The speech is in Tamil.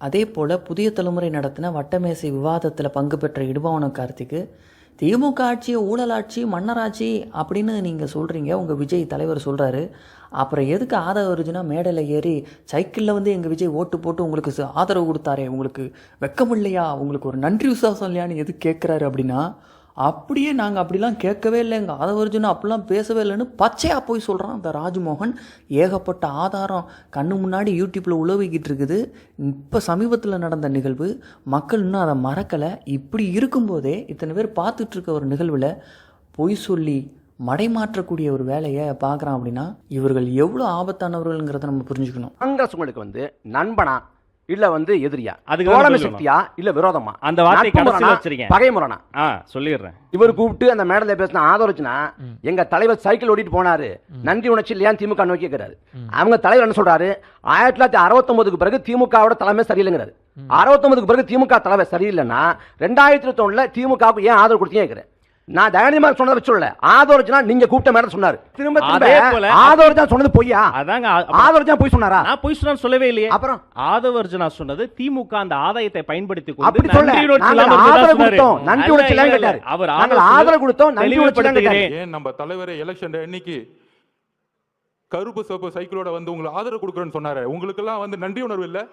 அதே போல் புதிய தலைமுறை நடத்தின வட்டமேசை விவாதத்தில் பங்கு பெற்ற இடுபவனம் கார்த்திக்கு திமுக ஆட்சி ஊழலாட்சி மன்னராட்சி அப்படின்னு நீங்கள் சொல்கிறீங்க உங்கள் விஜய் தலைவர் சொல்கிறாரு அப்புறம் எதுக்கு ஆதரவு வருதுன்னா மேடையில் ஏறி சைக்கிளில் வந்து எங்கள் விஜய் ஓட்டு போட்டு உங்களுக்கு ஆதரவு கொடுத்தாரே உங்களுக்கு வெக்கம் இல்லையா உங்களுக்கு ஒரு நன்றி விசுவாசம் இல்லையான்னு எது கேட்குறாரு அப்படின்னா அப்படியே நாங்கள் அப்படிலாம் கேட்கவே இல்லை எங்கள் ஆதவர்ஜுனா அப்படிலாம் பேசவே இல்லைன்னு பச்சையாக போய் சொல்கிறான் அந்த ராஜ்மோகன். ஏகப்பட்ட ஆதாரம் கண்ணு முன்னாடி யூடியூப்பில் உழவிக்கிட்டு இருக்குது. இப்போ சமீபத்தில் நடந்த நிகழ்வு மக்கள் இன்னும் அதை மறக்கலை. இப்படி இருக்கும்போதே இத்தனை பேர் பார்த்துட்ருக்க ஒரு நிகழ்வில் பொய் சொல்லி மடைமாற்றக்கூடிய ஒரு வேலையை பார்க்குறான் அப்படின்னா இவர்கள் எவ்வளோ ஆபத்தானவர்கள்ங்கிறத நம்ம புரிஞ்சுக்கணும். காங்கிரஸ் உங்களுக்கு வந்து நண்பனா இல்ல வந்து எதிரியா? அதுக்கு தோழமை. சக்தியா? இல்ல விரோதமா? அந்த வார்த்தையை நட்பு கடைசியில முரணா? வச்சிருக்கேன். பகை முரணா ஆ சொல்லிடுறேன். இவர் கூப்பிட்டு அந்த மேடல பேசின ஆதரவுச்சுனா எங்க தலைவர் சைக்கிள் ஓட்டிட்டு போனாரு. நன்றி உணர்ச்சி இல்லையா திமுக நோக்கி கேட்கிறாரு அவங்க தலைவர் என்ன சொல்றாரு? ஆயிரத்தி தொள்ளாயிரத்தி அறுபத்தொன்பதுக்கு பிறகு திமுகவோட தலைமை சரியில்லைங்கிறாரு. அறுபத்தொன்பதுக்கு பிறகு திமுக தலைமை சரியில்லைன்னா ரெண்டாயிரத்தி இருபத்தி ஒண்ணுல திமுகவுக்கு ஏன் ஆதரவு கொடுத்தீங்க கேட்கிறேன் நான் தயானிமா சொன்னதை வச்சு சொல்லல. ஆதரவுச்சுனா நீங்க கூப்பிட்ட மேடம் சொன்னாரு. திரும்ப அதே திரும்ப போல- ஆதரவுச்சா சொன்னது பொய்யா? அதாங்க ஆ- அப்புறம் ஆதரவுச்சா பொய் சொன்னாரா? நான் பொய் சொன்னான்னு சொல்லவே இல்லையே. அப்புறம்? ஆதவர்ஜனா சொன்னது திமுக அந்த ஆதாயத்தை பயன்படுத்தி கொண்டு அப்படி சொல்ல ஆதரவு கொடுத்தோம். நன்றி அல்ல, உணர்ச்சி இல்ல, இல்லைன்னு இல்ல. கேட்டாரு அவர் நாங்கள் ஆதரவு கொடுத்தோம். நன்றி உணர்ச்சி இல்லைன்னு கேட்டாரு. தெளிவுபடுத்துகிறேன். ஏன் நம்ம தலைவர் எலெக்ஷன் அன்னைக்கு கருப்பு சிவப்பு சைக்கிளோட வந்து உங்களுக்கு ஆதரவு கொடுக்குறேன்னு சொன்னாரு. உங்களுக்கெல்லாம் வந்து நன்றி உணர்வு இல்ல?